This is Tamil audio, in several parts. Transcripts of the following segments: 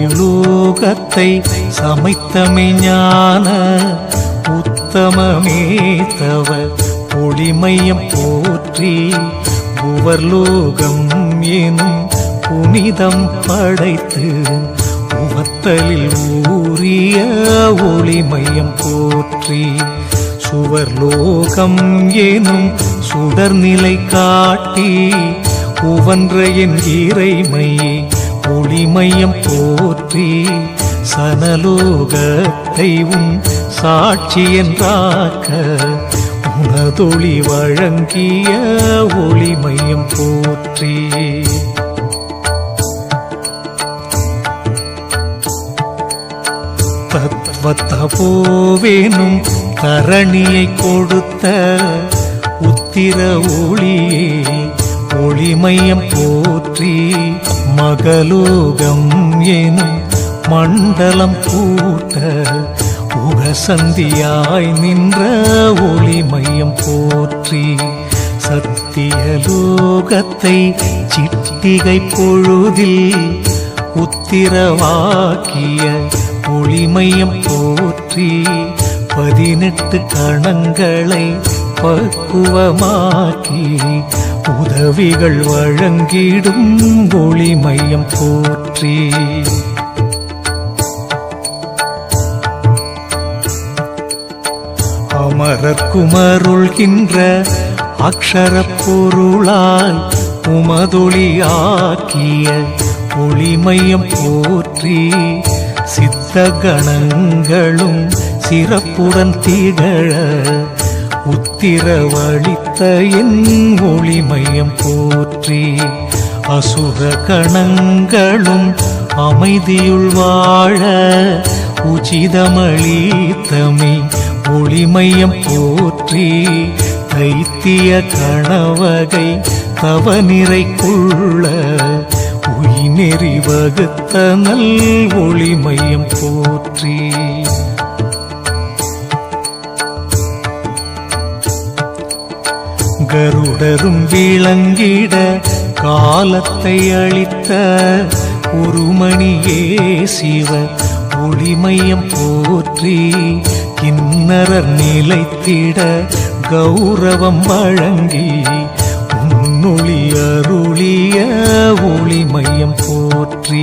சத்தியபூலோகத்தை சமைத்தமை ஞான உத்தமமே தவ ஒளிமையம் போற்றி புவர்லோகம் எனும் புனிதம் படைத்து உவத்தலில் ஊறிய ஒளிமையம் போற்றி. சுவர்லோகம் எனும் சுடர்நிலை காட்டி உவன்ற என் இறைமையே ஒளிமையம் போற்றி. சனலோகத்தை உன் சாட்சி என்றாக்க உனதொளி வழங்கிய ஒளிமையம் போற்றி. தத்வத்தபோவேனும் தரணியை கொடுத்த உத்திர ஒளியே ஒளிமயம் போற்றி மகலோகம் எனும் மண்டலம் கூட்ட உகசந்தியாய் நின்ற ஒளிமயம் போற்றி சத்தியலோகத்தை சிட்டிகை பொழுதில் உத்திரவாக்கிய ஒளிமையம் போற்றி பதினெட்டு கணங்களை பக்குவமாக்கி உதவிகள் வழங்கிடும் ஒளிமையம் போற்றி. அமரக்குமருள்கின்ற அக்ஷர பொருளால் உமதொளியாக்கிய ஒளிமையம் போற்றி சித்த கணங்களும் சிறப்புடன் திகழ உத்திரவழித்த என் ஒளிமயம் போற்றி அசுர கணங்களும் அமைதியுள் வாழ உச்சிதமளித்தமே ஒளிமயம் போற்றி தைத்திய கணவகை தவநிறைக்குள்ள பொய் நெறி வகுத்த நல் ஒளி மையம் போற்றி. கருடரும் விளங்கிட காலத்தை அளித்த ஒரு மணியே சிவ ஒளிமையம் போற்றி. கிண்ணறர் நிலைத்திட கௌரவம் வழங்கி உன்னொளி அருளிய ஒளிமையம் போற்றி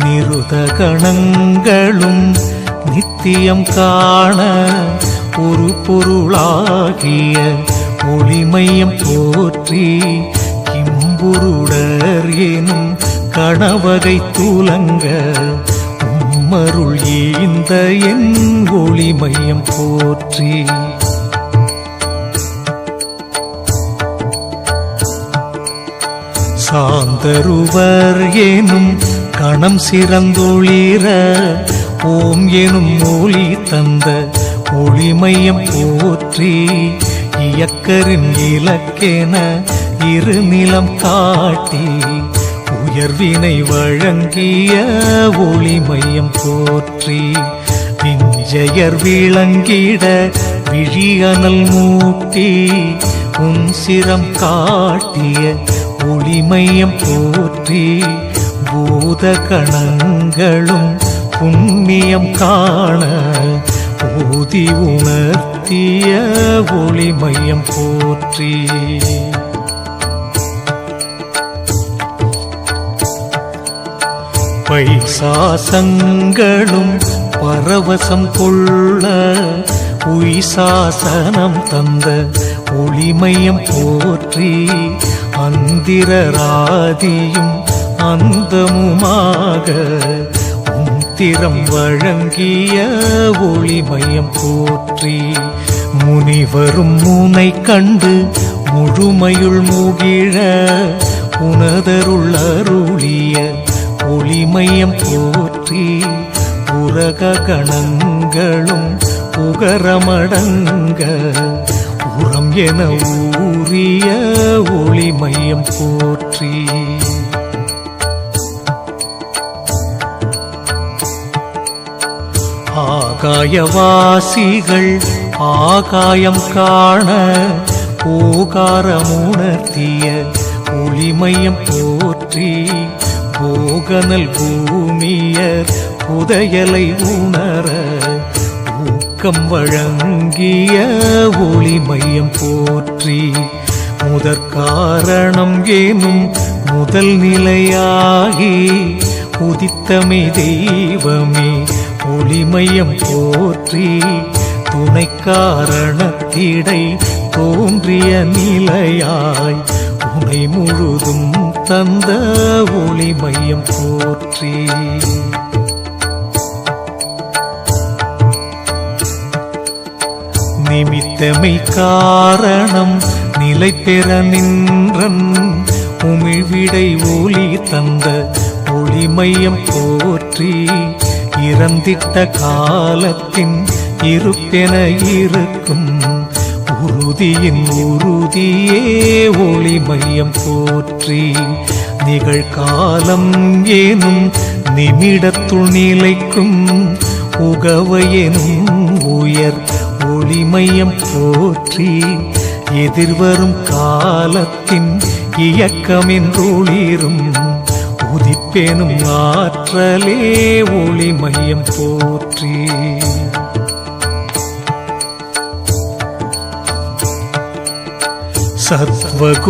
நிருத கணங்களும் நித்தியம் காண ஒரு பொருளாகிய ஒளிமையம் போற்றி கிம்புருடர் எனும் கணவகை தூலங்க உம்மருள் ஈந்த என் ஒளிமையம் போற்றி சாந்தருவர் எனும் கணம் சிறந்தொளிர ஓம் எனும் ஒளி தந்த ஒளிமையம் போற்றி இயக்கரின் இலக்கென இருநிலம் காட்டி உயர்வினை வழங்கிய ஒளிமையம் போற்றி விஞ்சயர் விளங்கிட விழியனல் மூட்டி உன் சிரம் காட்டிய ஒளிமையம் போற்றி பூத கணங்களும் புண்ணியம் காண ஊதி உணர்த்திய ஒளிமையம் போற்றி. பைசாசங்களும் பரவசம் கொள்ள உயிசாசனம் தந்த ஒளிமையம் போற்றி அந்திரராதியும் அந்தமுமாக உந்திரம் வழங்கிய ஒளிமயம் போற்றி முனிவரும் முனை கண்டு முழுமையுள் முகிழ உணதருள் அருளிய ஒளிமயம் போற்றி உலக கணங்களும் புகரமடங்க உரம் என ஊ தோன்றிய ஒளி மையம் போற்றி. ஆகாயவாசிகள் ஆகாயம் காண ஓகாரமுணர்த்திய ஒளிமையம் போற்றி. போகனல் பூமியர் புதையலை உணர ஊக்கம் வழங்கிய ஒளிமையம் போற்றி. முதற் காரணம் ஏனும் முதல் நிலையாகி உதித்தமை தெய்வமே ஒளிமயம் போற்றி துணை காரணத்திடை தோன்றிய நிலையாய் உனை முழுதும் தந்த ஒளிமயம் போற்றி. நிமித்தமை காரணம் நிலை பெற நின்றன் உமிழ்விடை ஒளி தந்த ஒளிமையம் போற்றி இறந்திட்ட காலத்தின் இருப்பென இருக்கும் உறுதியின் உறுதியே ஒளிமையம் போற்றி நிகழ்காலம் ஏனும் நிமிடத்துள் நிலைக்கும் உகவையெனும் உயர் ஒளிமையம் போற்றி எதிர்வரும் காலத்தின் இயக்கமென்றொளிரும் உதிப்பெனும் ஆற்றலே ஒளி மையம் போற்றி.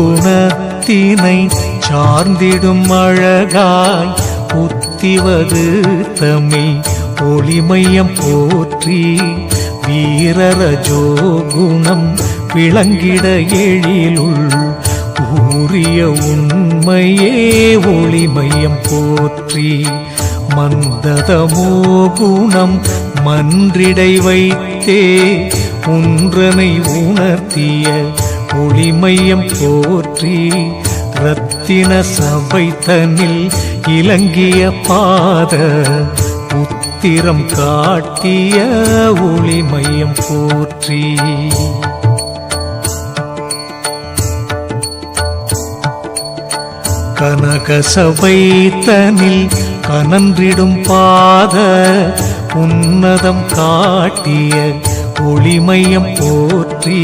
சத்வகுணத்தினை சார்ந்திடும் அழகாய் புத்திவது தமிழ் ஒளிமையம் போற்றி. வீரரஜோ குணம் விளங்கிட எழிலுள் ஊறிய உண்மையே ஒளிமையம் போற்றி. மந்ததமோ குணம் மன்றிடை வைத்தே ஒன்றனை உணர்த்திய ஒளிமையம் போற்றி. ரத்தின சபை தனில் இலங்கிய பாத புத்திரம் காட்டிய ஒளிமையம் போற்றி. கனகசபைத்தனில் கனன்றிடும் பாத உன்னதம் காட்டிய ஒளிமையம் போற்றி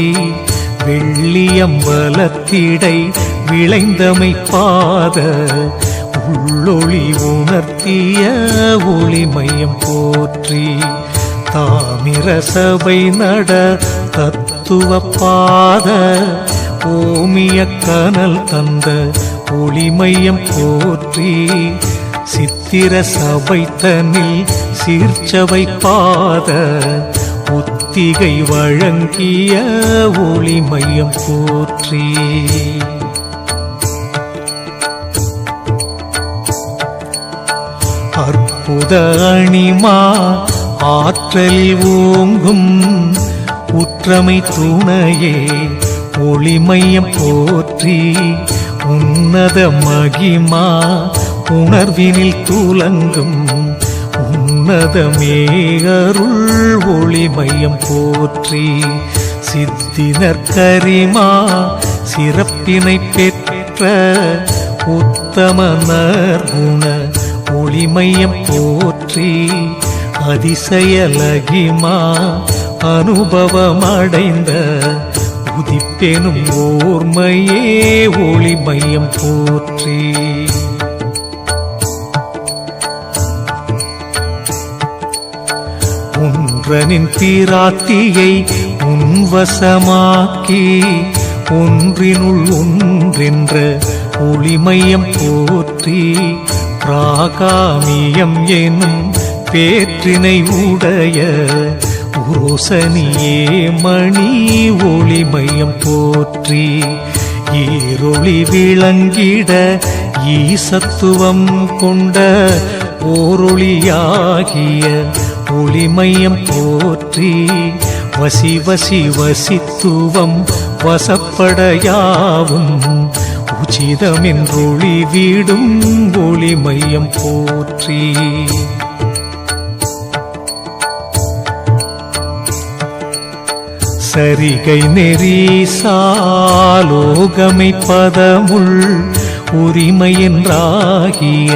வெள்ளியம்பலத்திடை விளைந்தமை பாத உள்ளொளி உணர்த்திய ஒளிமையம் போற்றி தாமிரசபை நட தத்துவ பாத ஓமிய கனல் தந்த ஒளிமையம் போற்றி சித்திர சபைத்தனில் சீர்ச்சவை பாத ஒத்திகை வழங்கிய ஒளிமையம் போற்றி. அற்புத அணிமா ஆற்றலில் ஓங்கும் உற்றமை துணையே ஒளிமையம் போற்றி உன்னத மகிமா உணர்வினில் துலங்கும். உன்னதமேகருள் ஒளிமையம் போற்றி. சித்தினர் கரிமா சிறப்பினை பெற்ற உத்தமனர் குண ஒளிமையம் போற்றி. அதிசயலகிமா அனுபவமடைந்த உதிப்பெனும் ஓர்மையே ஒளி மையம் போற்றி. ஒன்றனின் தீராத்தியை உன்வசமாக்கி ஒன்றினுள் ஒன்றென்ற ஒளிமையம் போற்றி. பிராகாமியம் எனும் பேற்றினை உடைய ரோசனியே மணி ஒளிமையம் போற்றி ஈரொளி விளங்கிட ஈசத்துவம் கொண்ட ஓரொளியாகிய ஒளிமையம் போற்றி வசி வசி வசித்துவம் வசப்படையாவும் உச்சிதமென்றொளி வீடும் ஒளிமையம் போற்றி. சரிகை நெறி சாலோகமை பதமுள் உரிமை என்றாகிய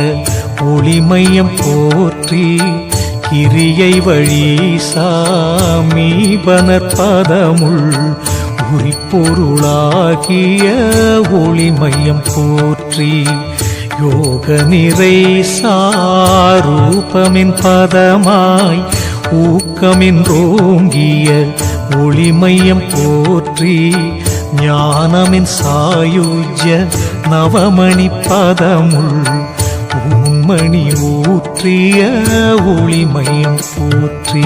ஒளிமையம் போற்றி கிரியை வழி சாமீபனற்பதமுள் உரிப்பொருளாகிய ஒளிமையம் போற்றி யோக நிறை சாரூபமின் பதமாய் ஊக்கமின்றோங்கிய ஒளிமையம் போற்றி ஞானமின் சாயுஜ்ய நவமணி பதமுள் மணி ஊற்றிய ஒளிமயம் போற்றி.